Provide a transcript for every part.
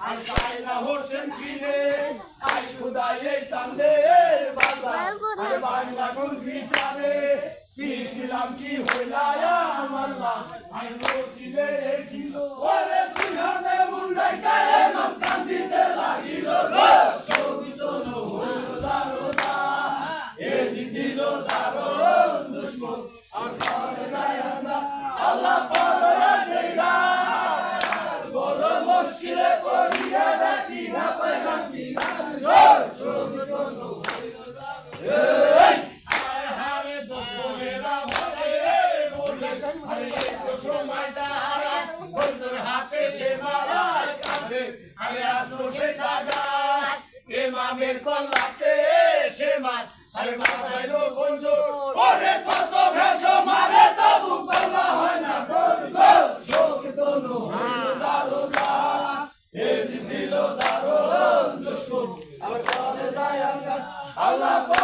আজ সাইনা হোসেন ফিরে আজ খুদাই এই চান্দের বাজার বাংলা গুলফি সারে কি ছিলাম কি আল্লাহ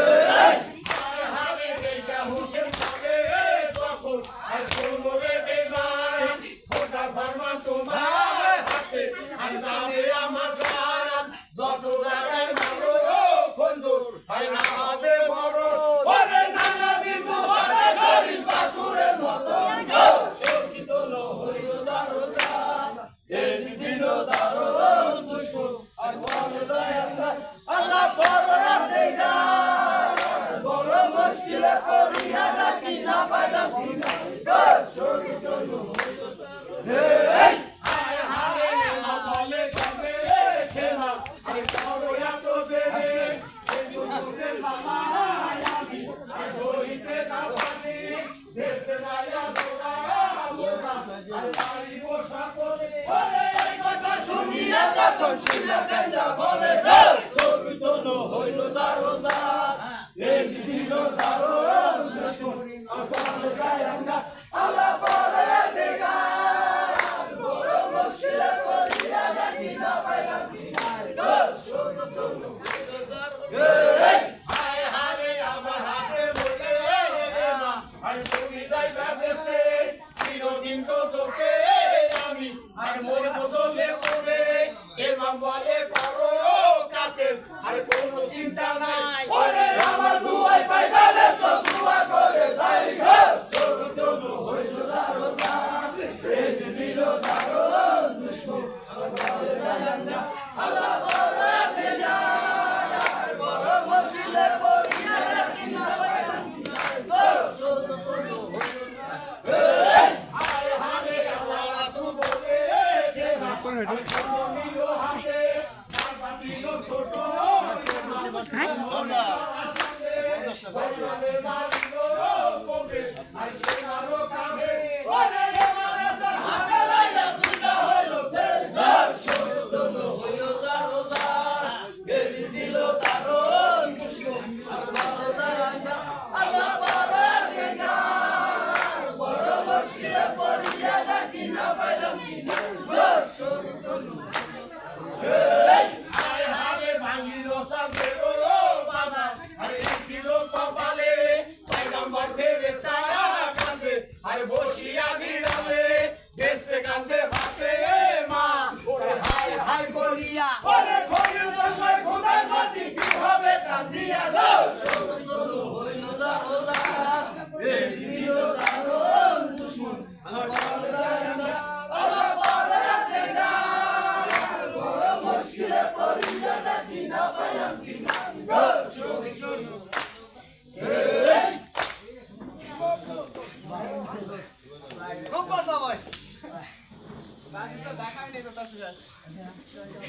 Hey! 예.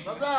বাবরা